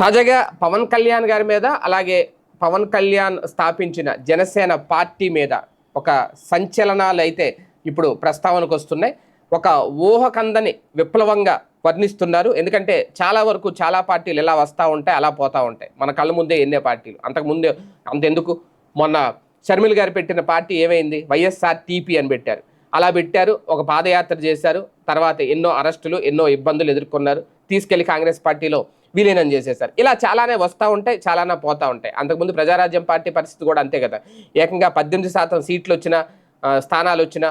తాజాగా పవన్ కళ్యాణ్ గారి మీద అలాగే పవన్ కళ్యాణ్ స్థాపించిన జనసేన పార్టీ మీద ఒక సంచలనాలు అయితే ఇప్పుడు ప్రస్తావనకు వస్తున్నాయి. ఒక ఊహకందని విప్లవంగా వర్ణిస్తున్నారు. ఎందుకంటే చాలా వరకు చాలా పార్టీలు ఎలా వస్తూ ఉంటాయి అలా పోతూ ఉంటాయి. మన కళ్ళ ముందే ఎన్నే పార్టీలు? అంతకుముందే అంతెందుకు? మొన్న షర్మిల్ గారు పెట్టిన పార్టీ ఏమైంది? వైఎస్ఆర్ టీపీ అని పెట్టారు. అలా పెట్టారు ఒక పాదయాత్ర చేశారు. తర్వాత ఎన్నో అరెస్టులు ఎన్నో ఇబ్బందులు ఎదుర్కొన్నారు. తీసుకెళ్ళి కాంగ్రెస్ పార్టీలో విలీనం చేసేశారు ఇలా చాలానే వస్తూ ఉంటాయి చాలానే పోతూ ఉంటాయి. అంతకుముందు ప్రజారాజ్యం పార్టీ పరిస్థితి కూడా అంతే కదా. ఏకంగా పద్దెనిమిది శాతం సీట్లు వచ్చిన స్థానాలు వచ్చిన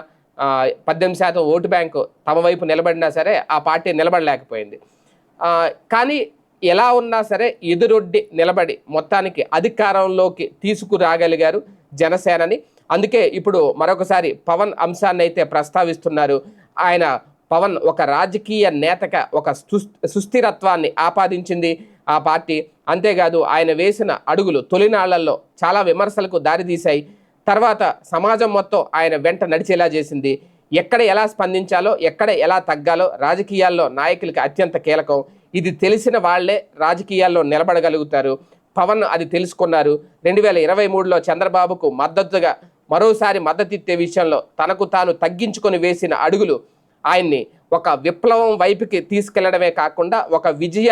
పద్దెనిమిది శాతం ఓటు బ్యాంకు తమ వైపు నిలబడినా సరే ఆ పార్టీ నిలబడలేకపోయింది. కానీ ఎలా ఉన్నా సరే ఎదురొడ్డి నిలబడి మొత్తానికి అధికారంలోకి తీసుకురాగలిగారు జనసేనని. అందుకే ఇప్పుడు మరొకసారి పవన్ అంశాన్ని అయితే ప్రస్తావిస్తున్నారు. ఆయన పవన్ ఒక రాజకీయ నేతగా ఒక సుస్థిరత్వాన్ని ఆపాదించింది ఆ పార్టీ. అంతేకాదు ఆయన వేసిన అడుగులు తొలినాళ్ళలో చాలా విమర్శలకు దారితీశాయి. తర్వాత సమాజం మొత్తం ఆయన వెంట నడిచేలా చేసింది. ఎక్కడ ఎలా స్పందించాలో ఎక్కడ ఎలా తగ్గాలో రాజకీయాల్లో నాయకులకి అత్యంత కీలకం. ఇది తెలిసిన వాళ్ళే రాజకీయాల్లో నిలబడగలుగుతారు. పవన్ అది తెలుసుకున్నారు. రెండు వేల ఇరవై మూడులో చంద్రబాబుకు మద్దతుగా మరోసారి మద్దతిత్తే విషయంలో తనకు తాను తగ్గించుకొని వేసిన అడుగులు ఆయన్ని ఒక విప్లవం వైపుకి తీసుకెళ్ళడమే కాకుండా ఒక విజయ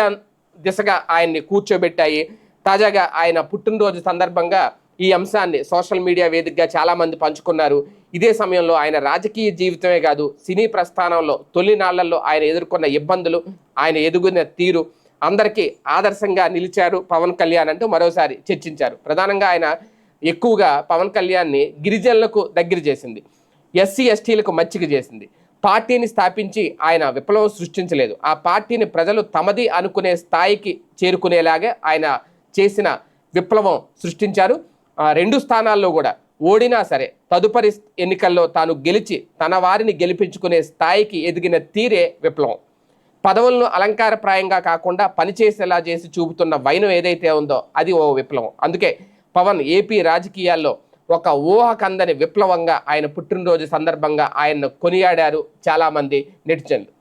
దిశగా ఆయన్ని కూర్చోబెట్టాయి. తాజాగా ఆయన పుట్టినరోజు సందర్భంగా ఈ అంశాన్ని సోషల్ మీడియా వేదికగా చాలామంది పంచుకున్నారు. ఇదే సమయంలో ఆయన రాజకీయ జీవితమే కాదు సినీ ప్రస్థానంలో తొలి నాళ్ళలో ఆయన ఎదుర్కొన్న ఇబ్బందులు ఆయన ఎదుగున్న తీరు అందరికీ ఆదర్శంగా నిలిచారు పవన్ కళ్యాణ్ అంటూ మరోసారి చర్చించారు. ప్రధానంగా ఆయన ఎక్కువగా పవన్ కళ్యాణ్ని గిరిజనులకు దగ్గర చేసింది. ఎస్సీ ఎస్టీలకు మచ్చిక చేసింది. పార్టీని స్థాపించి ఆయన విప్లవం సృష్టించలేదు. ఆ పార్టీని ప్రజలు తమది అనుకునే స్థాయికి చేరుకునేలాగే ఆయన చేసిన విప్లవం సృష్టించారు. రెండు స్థానాల్లో కూడా ఓడినా సరే తదుపరి ఎన్నికల్లో తాను గెలిచి తన వారిని గెలిపించుకునే స్థాయికి ఎదిగిన తీరే విప్లవం. పదవులను అలంకారప్రాయంగా కాకుండా పనిచేసేలా చేసి చూపుతున్న వైనం ఏదైతే ఉందో అది ఓ విప్లవం. అందుకే పవన్ ఏపీ రాజకీయాల్లో ఒక ఊహకందని విప్లవంగా ఆయన పుట్టినరోజు సందర్భంగా ఆయన్ను కొనియాడారు చాలామంది నెటిజన్లు.